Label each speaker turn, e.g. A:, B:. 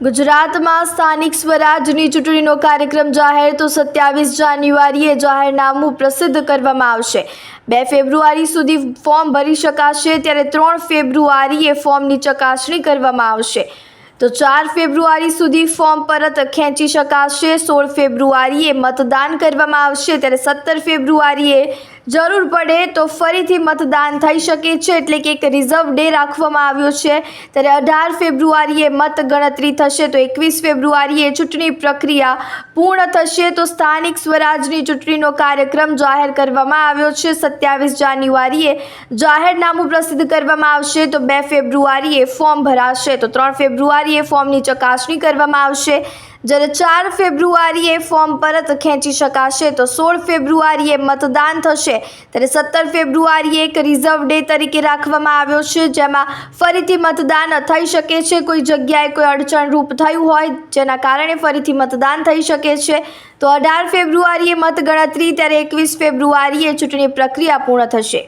A: ગુજરાતમાં સ્થાનિક સ્વરાજની ચૂંટણીનો કાર્યક્રમ જાહેર, તો સત્યાવીસ જાન્યુઆરીએ જાહેરનામું પ્રસિદ્ધ કરવામાં આવશે. બે ફેબ્રુઆરી સુધી ફોર્મ ભરી શકાશે, ત્યારે ત્રણ ફેબ્રુઆરીએ ફોર્મની ચકાસણી કરવામાં આવશે. તો ચાર ફેબ્રુઆરી સુધી ફોર્મ પરત ખેંચી શકાશે, સોળ ફેબ્રુઆરીએ મતદાન કરવામાં આવશે, ત્યારે સત્તર ફેબ્રુઆરીએ જરૂર પડે તો ફરીથી મતદાન થઈ શકે છે. એટલે કે એક રિઝર્વ ડે રાખવામાં આવ્યો છે. ત્યારે અઢાર ફેબ્રુઆરીએ મત ગણતરી થશે તો એકવીસ ફેબ્રુઆરીએ ચૂંટણી પ્રક્રિયા પૂર્ણ થશે તો સ્થાનિક સ્વરાજની ચૂંટણીનો કાર્યક્રમ જાહેર કરવામાં આવ્યો છે. સત્યાવીસ જાન્યુઆરીએ જાહેરનામું પ્રસિદ્ધ કરવામાં આવશે તો બે ફેબ્રુઆરીએ ફોર્મ ભરાશે તો ત્રણ ફેબ્રુઆરીએ ફોર્મની ચકાસણી કરવામાં આવશે. જ્યારે ચાર ફેબ્રુઆરીએ ફોર્મ પરત ખેંચી શકાશે તો સોળ ફેબ્રુઆરીએ મતદાન થશે. ત્યારે સત્તર ફેબ્રુઆરીએ એક રિઝર્વ ડે તરીકે રાખવામાં આવ્યો છે, જેમાં ફરીથી મતદાન થઈ શકે છે. કોઈ જગ્યાએ કોઈ અડચણરૂપ થયું હોય, જેના કારણે ફરીથી મતદાન થઈ શકે છે. તો અઢાર ફેબ્રુઆરીએ મતગણતરી, ત્યારે એકવીસ ફેબ્રુઆરીએ ચૂંટણી પ્રક્રિયા પૂર્ણ થશે.